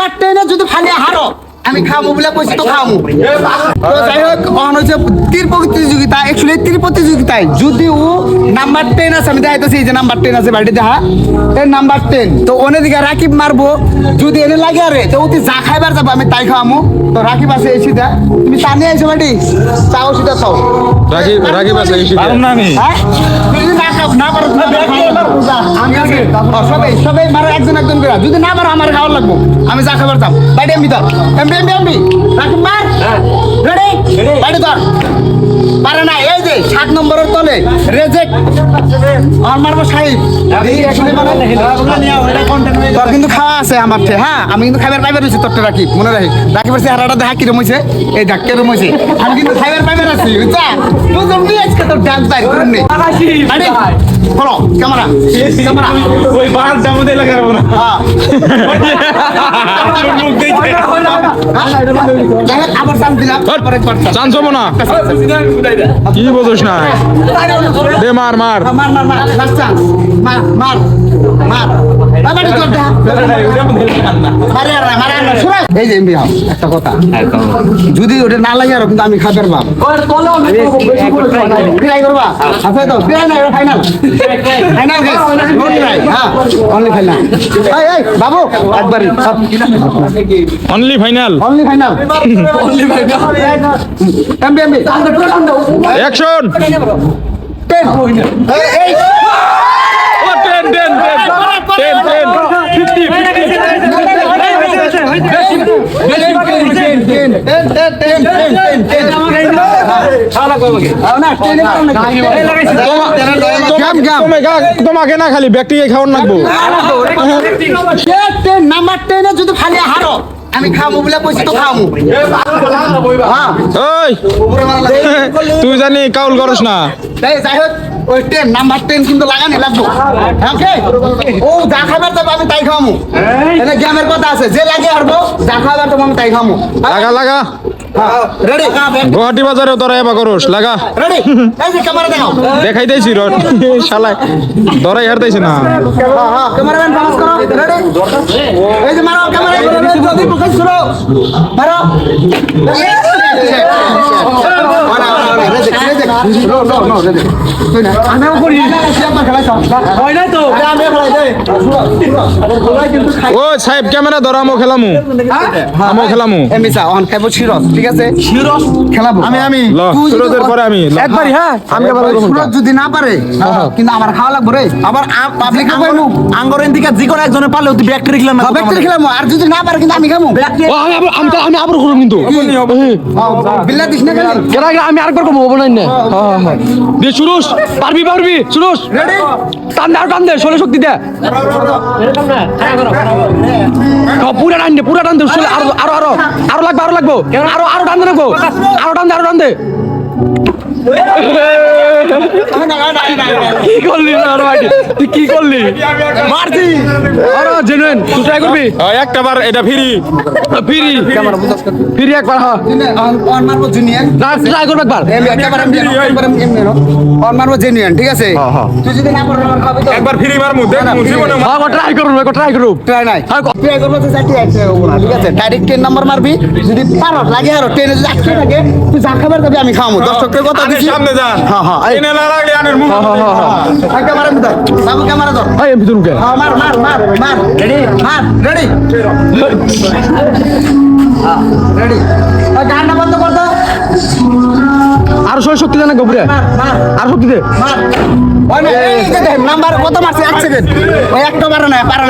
Number টেনে যদি ফালিয়ে হারো আমি খামু বলে কইছি তো খামু। তো যাই হোক অন হচ্ছে তীর প্রতিযোগিতা অ্যাকচুয়ালি তীর প্রতিযোগিতায় যদি ও নাম্বার টেন আছে আমি দেখাইতেছি এই যে নাম্বার টেন আছে বাড়িতে দেখা। এই নাম্বার টেন তো ওনে দিকে রাকিব মারবো যদি এনে লাগে আরে তো ওতে যা খাইবার যাব আমি তাই খাওয়ামু তো রাকিব আছে এই সিধা তুমি তা নিয়ে আইছো বাড়ি? চাও সিধা চাও। রাগি রাগি বাসা এই পারুম না আমি। হ্যাঁ? না খাও- না পারো, আছি। ও, সবাই সবাই মারো একজন একজন করে। যদি না পারো আমার খাওয়ার লাগবো। আমি যা খাবার দাম বাইরে এমবি ধর। MB MB MB. রাকিব মার। রেডি বাইরে ধর। পারে না। এই যে সাত নম্বরের তলে রেজেক্ট তোর কিন্তু খাওয়া আছে আমার থেকে, হ্যাঁ? আমি কিন্তু খাবার পাইবার রয়েছি তোরটা রাখি মনে রাখি। রাখিবার চেহারাটা দেখা কিরম হয়েছে এই দেখ কিরম হয়েছে আমি কিন্তু খাবার পাইবার আছি বুঝছা? তুই জলদি আজকে তোর ডান্স বাইর করে আরে ফলো ক্যামেরা ক্যামেরা ওই বাস জামুদে লাগাবো না হ্যাঁ। মুখ দেখে দেখেন, আবার চান্স দিলাম চান্স হব না। কি বোঝোস না। দে মার মার। মার মার মার লাস্ট চান্স মার মার মার। বাবাড়ি তোর দেখা মারে আর না, মারে আর না, শুনে। এই যে এমবি একটা কথা। যদি ওটা না লাগে আর কিন্তু আমি খাবার পাব ট্রাই করবা। আছে তো ট্রাই না final final guys don't try হ্যাঁ অনলি ফাইনাল এই এই বাবু একবারই only final only final only final MB MB. Action ten এই এই ও ten ten ten ten ten তোমাকে না খালি ব্যক্তিকে খাওয়ান লাগবো নাম্বার টেনে যদি খালি হারো। আমি খামু বলে কইছি তো খামু। হ্যাঁ। ওই তুই জানি কাউল করস না। তাই যাই হোক ওই টেন নাম্বার টেন কিন্তু লাগানি লাগবো। ওকে ও যা খাবার যাব আমি তাই খামু। এটা কথা আছে যে লাগে হারবো যা খাবার যাব আমি তাই খামু। লাগা লাগা। রেডি গুয়াহাটি বাজারে তোরা এবার করস লাগা। রেডি এই যে ক্যামেরা দেখাও। দেখাই দিয়েছি রড শালায় ধরাই হারতেছি না। হ্যাঁ হ্যাঁ ক্যামেরাম্যান ফোকাস করো। রেডি এই যে মারো ক্যামেরা Pero, করো মারো আমিও করি। হয় না তো? আমি খেলাই দেই ও সাহেব ক্যামেরা ধর আমো খেলামু। আমো খেলামু। এমিসা অন খাইবো শিরস ঠিক আছে? শিরস? খেলাবো। আমি আমি। সুরজের পরে আমি। একবারই হ্যাঁ আমি সুরজ যদি না পারে কিন্তু আমার খাওয়া লাগবে রে। আবার পাবলিক আঙ্গরের দিকে যে কোনো একজনে পারলে তুই ব্যাকটেরি খেলাম না ব্যাকটেরি খেলামো। আর যদি না পারে কিন্তু আমি খামো। আমি আমি আবার করব কিন্তু। বিল্লা দিস না আমি আর করব হব না। দে সুরুষ পারবি পারবি? সুরুষ টান দে আর টান দে শোলে শক্তি দে। পুরা টান দে পুরা টান দে শোলে আরও আরও আরও আরও লাগবে আরও লাগবো। আরও আরও টান দে রাখব আরও টান দে আরও টান দে। কি করলি আর তুই কি করলি? মারছি। আরে জেনুইন তুই ট্রাই করবি? একটা বার এটা ফ্রি। ফ্রি। ফ্রি একবার হ্যাঁ। অন মারবো জুনিয়র না ট্রাই করবে একবার। একেবারে এমনি একেবারে এমনি অন মারবো জেনুইন ঠিক আছে? তুই যদি না পারো আমার খাবে তো। একবার ফ্রি মারমু জীবনে হ্যাঁ ট্রাই করব একবার ট্রাই করব ট্রাই নাই। হ্যাঁ, ট্রাই করব তো চারটি আছে ঠিক আছে? ডাইরেক্ট টেন নাম্বার মারবি। যদি পারো লাগে আরও। টেনে যদি আটকে থাকে তুই যা খাবার যাবি আমি খাওয়াবো দশ টাকার কথা দিছি। সামনে যান। হ্যাঁ হ্যাঁ এই এনে না লাগলে আনের মুখ হ্যাঁ হ্যাঁ হ্যাঁ ক্যামেরা ধর বাবু ক্যামেরা ধর। এই এমপি তুলুকে হ্যাঁ মার মার মার মার। রেডি মার রেডি হ্যাঁ রেডি গানটা বন্ধ কর দাও আরও শরীর শক্তি জানা গোবরে আর শক্তি দে। মার। ওই না, এই যে নাম্বার কত মারছে? এক সেকেন্ড ওই একটা মারে না পারে না।